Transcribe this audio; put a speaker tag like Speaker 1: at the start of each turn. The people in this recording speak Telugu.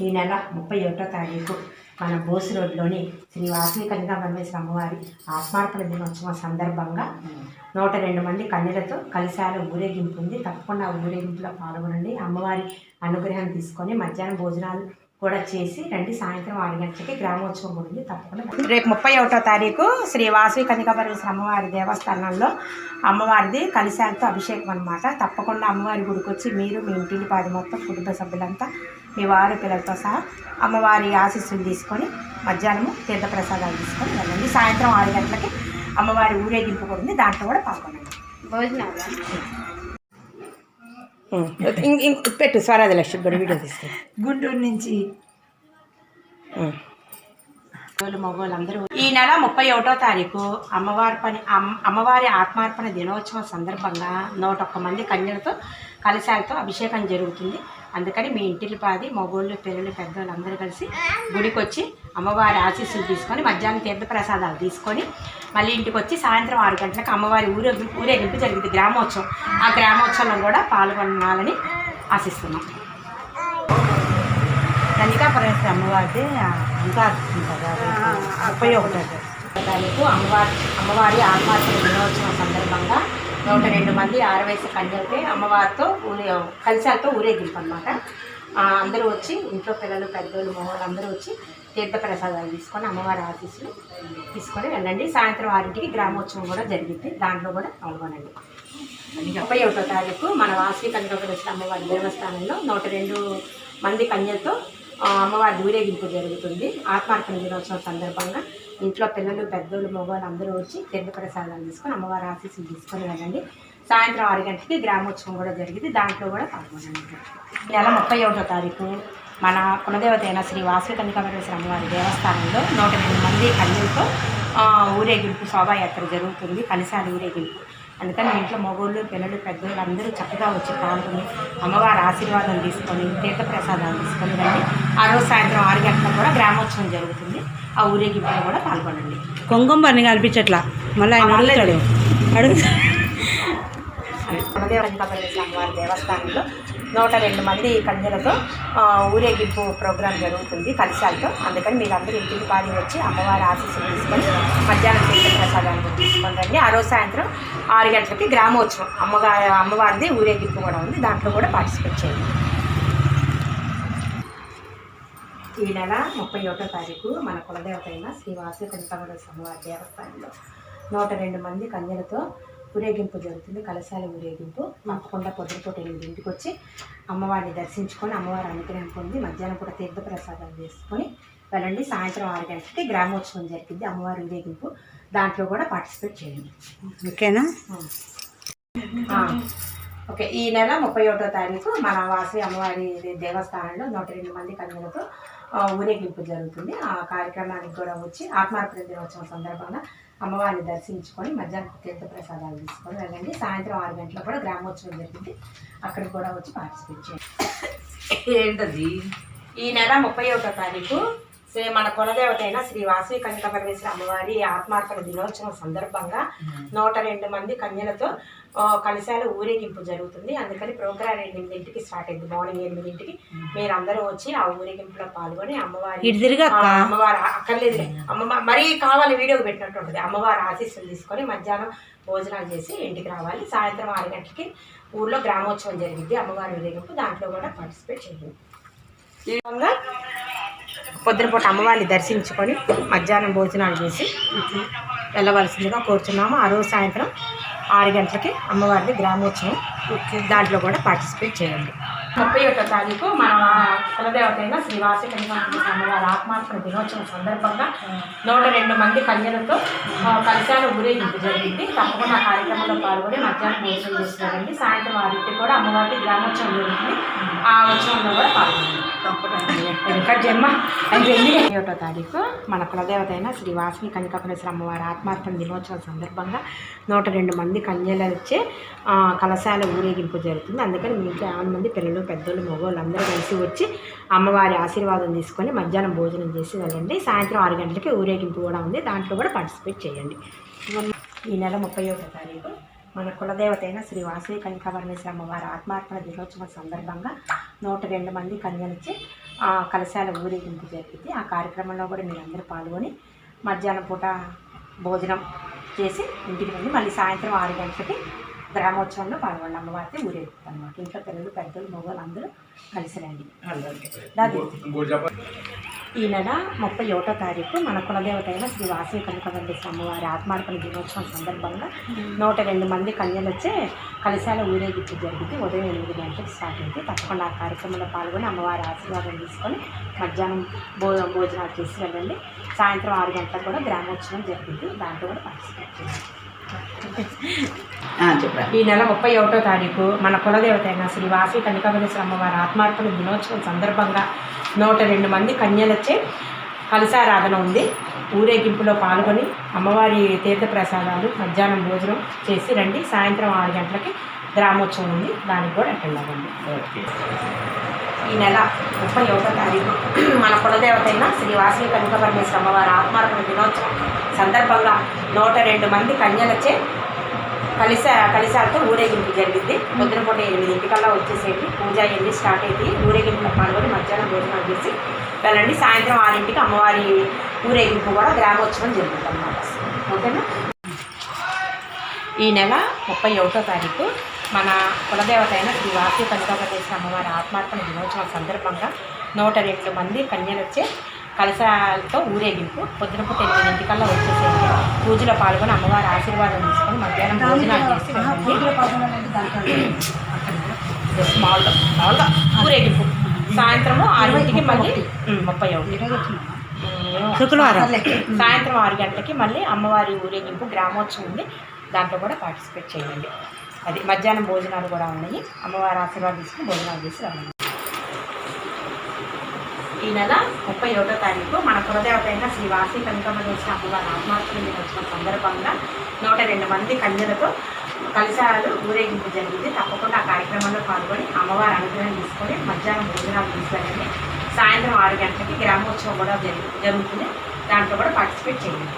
Speaker 1: ఈ నెల ముప్పై ఒకటో తారీఖు మన బోసు రోడ్లోని శ్రీ వాసవి కన్యకా పరమేశ్వర అమ్మవారి ఆత్మార్పణ దినోత్సవం సందర్భంగా నూట రెండు మంది కన్యలతో కలిశాల ఊరేగింపు ఉంది. తప్పకుండా ఊరేగింపులో పాల్గొనండి. అమ్మవారి అనుగ్రహం తీసుకొని మధ్యాహ్నం భోజనాలు కూడా చేసి రండి. సాయంత్రం ఆరు గంటలకి గ్రామోత్సవం ఉంది. తప్పకుండా రేపు ముప్పై ఒకటో తారీఖు శ్రీ వాసవి కనికపరమేశ్వర అమ్మవారి దేవస్థానంలో అమ్మవారిది కలిశాలతో అభిషేకం అనమాట తప్పకుండా అమ్మవారి గుడికి వచ్చి మీరు మీ ఇంటిని పాది మొత్తం కుటుంబ సభ్యులంతా మీ వారి పిల్లలతో సహా అమ్మవారి ఆశీస్సులు తీసుకొని మధ్యాహ్నము తీర్థప్రసాదాలు తీసుకొని వెళ్ళండి. సాయంత్రం ఆరు గంటలకి అమ్మవారి ఊరేగింపు కూడా ఉంది. దాంట్లో కూడా పాల్గొనండి. ఇంక ఇంక పెట్టు స్వరాజ లక్ష్మి కూడా వీడియో తీసుకుని
Speaker 2: గుంటూరు నుంచి
Speaker 1: మగవాళ్ళు అందరూ ఈ నెల ముప్పై ఒకటో తారీఖు అమ్మవారి పని అమ్మవారి ఆత్మార్పణ దినోత్సవం సందర్భంగా నూట ఒక్క మంది కన్యలతో కలశాలతో అభిషేకం జరుగుతుంది. అందుకని మీ ఇంటికి పాది మగోళ్ళు పిల్లలు పెద్దవాళ్ళు అందరూ కలిసి గుడికి వచ్చి అమ్మవారి ఆశీస్సులు తీసుకొని మధ్యాహ్నం తీర్థ ప్రసాదాలు తీసుకొని మళ్ళీ ఇంటికి వచ్చి సాయంత్రం ఆరు గంటలకు అమ్మవారి ఊరే ఊరేగింపు జరిగింది. గ్రామోత్సవం. ఆ గ్రామోత్సవంలో కూడా పాల్గొనాలని ఆశిస్తున్నాం. కనికా పరమేశ్వర అమ్మవారిది ఇంకా ముప్పై ఒకటో తారీఖు అమ్మవారి అమ్మవారి ఆత్మార్పణ దినోత్సవం సందర్భంగా నూట రెండు మంది ఆరవయసు కన్యలకి అమ్మవారితో ఊరే కలిశాలతో ఊరేగింపు అనమాట అందరూ వచ్చి ఇంట్లో పిల్లలు పెద్దోళ్ళు మగవాళ్ళు అందరూ వచ్చి తీర్థ ప్రసాదాలు తీసుకొని అమ్మవారి ఆశీస్సులు తీసుకొని వెళ్ళండి. సాయంత్రం ఆరింటికి గ్రామోత్సవం కూడా జరిగింది. దాంట్లో కూడా పాల్గొనండి. ముప్పై ఒకటో తారీఖు మన వాసవి కనకపరేశ్వర అమ్మవారి దేవస్థానంలో నూట రెండు మంది కన్యలతో అమ్మవారి ఊరేగింపు జరుగుతుంది. ఆత్మార్పణ దినోత్సవం సందర్భంగా ఇంట్లో పిల్లలు పెద్దోళ్ళు మగవాళ్ళు అందరూ వచ్చి తీర్థప్రసాదాలు తీసుకొని అమ్మవారి ఆశీస్సులు తీసుకొని వెళ్ళండి. సాయంత్రం ఆరు గంటలకి గ్రామోత్సవం కూడా జరిగింది. దాంట్లో కూడా పాల్గొనండి. నెల ముప్పై ఒకటో తారీఖు మన కులదేవత అయిన శ్రీ వాసు కనికమరేశ్వర అమ్మవారి దేవస్థానంలో నూట మంది కన్యలతో ఊరేగింపు శోభాయాత్ర జరుగుతుంది. కలిసాలి ఊరేగింపు. అందుకని ఇంట్లో మగోళ్ళు పిల్లలు పెద్దోళ్ళు అందరూ చక్కగా వచ్చి పాల్గొని అమ్మవారి ఆశీర్వాదం తీసుకొని తీర్థప్రసాదాలు తీసుకొని రండి. ఆ రోజు సాయంత్రం ఆరు గంటలకు కూడా గ్రామోత్సవం జరుగుతుంది. ఆ ఊరేగింపులో కూడా పాల్గొనండి.
Speaker 2: కొంగంబర్ని కనిపించట్లా? మళ్ళీ ఆయన అడుగుతాడు. అడుగుతాడు
Speaker 1: దేవస్థానంలో నూట రెండు మంది కన్యలతో ఊరేగింపు ప్రోగ్రాం జరుగుతుంది కలిశాలతో. అందుకని మీరు అందరూ ఇంటికి పాడి వచ్చి అమ్మవారి ఆశీస్సులు తీసుకొని మధ్యాహ్నం తీర్థ ప్రసాదాలు తీసుకొని ఆ రోజు సాయంత్రం ఆరు గంటలకి గ్రామోత్సవం. అమ్మగారి అమ్మవారిది ఊరేగింపు కూడా ఉంది. దాంట్లో కూడా పార్టిసిపేట్ చేయండి. ఈ నెల ముప్పై ఒకటో తారీఖు మన కులదేవత అయిన శ్రీ వాసవి స్వామివారి అమ్మవారి దేవస్థానంలో నూట రెండు మంది కన్యలతో ఊరేగింపు జరుగుతుంది కలశాల ఊరేగింపు. తప్పకుండా పొద్దుపూట ఎనిమిదింటికి వచ్చి అమ్మవారిని దర్శించుకొని అమ్మవారి అనుగ్రహం పొంది మధ్యాహ్నం పూట తీర్థ ప్రసాదాలు చేసుకొని వెళ్ళండి. సాయంత్రం ఆరు గంటలకి గ్రామోత్సవం జరిగింది. అమ్మవారి ఊరేగింపు దాంట్లో కూడా పార్టిసిపేట్ చేయండి.
Speaker 2: ఓకేనా?
Speaker 1: ఓకే. ఈ నెల ముప్పై ఒకటో తారీఖు మన వాసవి అమ్మవారి దేవస్థానంలో నూట రెండు మంది కన్యలతో ఆ, ఊరేగింపు జరుగుతుంది. ఆ కార్యక్రమానికి కూడా వచ్చి ఆత్మార్పణ దినోత్సవం సందర్భంగా అమ్మవారిని దర్శించుకొని మధ్యాహ్నం తీర్థ ప్రసాదాలు తీసుకొని వెళ్ళండి. సాయంత్రం ఆరు గంటలకు కూడా గ్రామోత్సవం జరిగింది. అక్కడికి కూడా వచ్చి పార్టిసిపేట్ చేయండి.
Speaker 2: ఏంటది?
Speaker 1: ఈ నెల ముప్పై ఒకటో తారీఖు శ్రీ మన కులదేవత అయిన శ్రీ వాసవి కన్యక పరమేశ్వర అమ్మవారి ఆత్మార్పణ దినోత్సవం సందర్భంగా నూట రెండు మంది కన్యలతో కలిశాల ఊరేగింపు జరుగుతుంది. అందుకని ప్రోగ్రాం ఎనిమిదింటికి స్టార్ట్ అయింది. మార్నింగ్ ఎనిమిదింటికి మీరు అందరూ వచ్చి ఆ ఊరేగింపులో పాల్గొని అమ్మవారి అమ్మవారు అక్కర్లేదు అమ్మ మరీ కావాలి వీడియో పెట్టినట్టు ఉంటుంది అమ్మవారి ఆశీస్సులు తీసుకొని మధ్యాహ్నం భోజనాలు చేసి ఇంటికి రావాలి. సాయంత్రం ఆరు గంటలకి ఊర్లో గ్రామోత్సవం జరిగింది. అమ్మవారి ఊరేగింపు దాంట్లో కూడా పార్టిసిపేట్ చేయండి. ఈ విధంగా పొద్దునపూట అమ్మవారిని దర్శించుకొని మధ్యాహ్నం భోజనాలు చేసి వెళ్ళవలసిందిగా కోరుతున్నాము ఆ రోజు సాయంత్రం ఆరు గంటలకి అమ్మవారిని గ్రామోత్సవం. దాంట్లో కూడా పార్టిసిపేట్ చేయండి. ముప్పై ఒకటో తారీఖు మన కులదేవత అయిన శ్రీ వాసి అమ్మవారి ఆత్మార్పణ దినోత్సవం సందర్భంగా నూట రెండు మంది కన్యలతో కలిశాల ఊరేగింపు జరిగింది. తప్పకుండా కార్యక్రమంలో పాల్గొని మధ్యాహ్నం భోజనం చేస్తున్నారండి సాయంత్రం ఆరింటికి కూడా అమ్మవారికి గ్రామోత్సవం జరుగుతుంది. ఆ ఉత్సవంలో కూడా పాల్గొనండి వెంకట జన్మ ఒకటో తారీఖు మన కులదేవత అయిన శ్రీ వాసవి కనకపరేశ్వర అమ్మవారి ఆత్మార్పణ దినోత్సవం సందర్భంగా నూట రెండు మంది కన్యలు వచ్చే కలశాల ఊరేగింపు జరుగుతుంది. అందుకని మీకు యాభై మంది పిల్లలు పెద్దలు మగవాళ్ళు అందరూ కలిసి వచ్చి అమ్మవారి ఆశీర్వాదం తీసుకొని మధ్యాహ్నం భోజనం చేసి వెళ్ళండి. సాయంత్రం ఆరు గంటలకి ఊరేగింపు కూడా ఉంది. దాంట్లో కూడా పార్టిసిపేట్ చేయండి. ఈ నెల ముప్పై ఒకటో తారీఖు మన కులదేవత అయిన శ్రీ వాసవి కనకాపరమేశ్వర అమ్మవారి ఆత్మార్పణ దినోత్సవం సందర్భంగా నూట రెండు మంది కన్యలిచ్చి ఆ కలశాల ఊరేగింపు జరిగింది. ఆ కార్యక్రమంలో కూడా మీరందరూ పాల్గొని మధ్యాహ్నం పూట భోజనం చేసి ఇంటికి వెళ్ళి మళ్ళీ సాయంత్రం ఆరు గంటలకి గ్రామోత్సవంలో పాల్గొండి అమ్మవారికి ఊరేగుతుంది అనమాట ఇంట్లో పిల్లలు పెద్దలు మగవాళ్ళు అందరూ కలిసి రండి ఈ నెల ముప్పై ఒకటో తారీఖు మన కులదేవత అయిన శ్రీ వాసవి కనకవల్లేశ్వర అమ్మవారి ఆత్మార్పణ దినోత్సవం సందర్భంగా నూట రెండు మంది కన్యలు వచ్చే కలశాల ఊరేగింపు జరిగింది. ఉదయం ఎనిమిది గంటలకు స్టార్ట్ అయింది. తప్పకుండా ఆ కార్యక్రమంలో పాల్గొని అమ్మవారి ఆశీర్వాదం తీసుకొని మధ్యాహ్నం భో భోజనాలు చేసి వెళ్ళండి. సాయంత్రం ఆరు గంటలకు కూడా గ్రామోత్సవం జరిగింది. దాంట్లో కూడా పార్టిసిపేట్ చేయండి.
Speaker 3: చెప్పండి
Speaker 1: ఈ నెల ముప్పై ఒకటో తారీఖు మన కులదేవత అయిన శ్రీ వాసి అమ్మవారి ఆత్మార్పణ దినోత్సవం సందర్భంగా నూట రెండు మంది కన్యలచే కలశారాధన ఉంది. ఊరేగింపులో పాల్గొని అమ్మవారి తీర్థ ప్రసాదాలు మధ్యాహ్నం భోజనం చేసి రండి. సాయంత్రం ఆరు గంటలకి గ్రామోత్సవం ఉంది. దానికి కూడా అటెండ్ అవ్వండి. ఈ నెల ముప్పై ఒకటో తారీఖు మన కులదేవత అయిన శ్రీ వాసవి అమ్మవారి ఆత్మార్పణ దినోత్సవం. సందర్భంగా నూట రెండు మంది కన్యలచే కలిస కలిసాలతో ఊరేగింపు జరిగింది. పొద్దున పూట ఎనిమిదింటికల్లా వచ్చేసేయండి పూజ ఎన్ని స్టార్ట్ అయితే ఊరేగింపులో పాల్గొని మధ్యాహ్నం భోజనాలు చేసి వెళ్ళండి. సాయంత్రం ఆరింటికి అమ్మవారి ఊరేగింపు కూడా గ్రామోత్సవం జరుగుతుంది అన్నమాట ఓకేనా? ఈ నెల ముప్పై ఒకటో తారీఖు మన కులదేవత అయిన శ్రీ వాసీ కనకాపరేశ్వర అమ్మవారి ఆత్మార్పణ దినోత్సవం సందర్భంగా నూట రెండు మంది కన్యలు వచ్చే కలశాలతో ఊరేగింపు. పొద్దున పూట ఎనిమిదింటికల్లా వచ్చేసేయండి. పూజలో పాల్గొని అమ్మవారి ఆశీర్వాదం తీసుకొని మధ్యాహ్నం భోజనాలు చేసి వెళ్ళండి. జస్ట్ మామూలుగా మామూలుగా ఊరేగింపు. సాయంత్రము ఆరింటికి మళ్ళీ ఉమ్, ముప్పై ఒకటి.
Speaker 2: శుక్రవారం.
Speaker 1: సాయంత్రం ఆరు గంటలకి మళ్ళీ అమ్మవారి ఊరేగింపు గ్రామోత్సవం ఉంది. దాంట్లో కూడా పార్టిసిపేట్ చేయండి. అది మధ్యాహ్నం భోజనాలు కూడా ఉన్నాయి. అమ్మవారి ఆశీర్వాదం తీసుకుని భోజనాలు చేసి రావాలి. ఈ నెల ముప్పై ఒకటో తారీఖు మన కులదేవత అయిన శ్రీ వాసి కనకమేశ్వర అమ్మవారి ఆత్మార్పణ దినోత్సవం సందర్భంగా నూట రెండు మంది కన్యలతో కలిశాలు ఊరేగింపు జరిగింది. తప్పకుండా ఆ కార్యక్రమంలో పాల్గొని అమ్మవారి అనుగ్రహం తీసుకొని మధ్యాహ్నం భోజనాలు తీసుకెళ్ళండి సాయంత్రం ఆరు గంటలకి గ్రామోత్సవం కూడా జరుగు జరుగుతుంది. దాంట్లో కూడా పార్టిసిపేట్ చేయండి.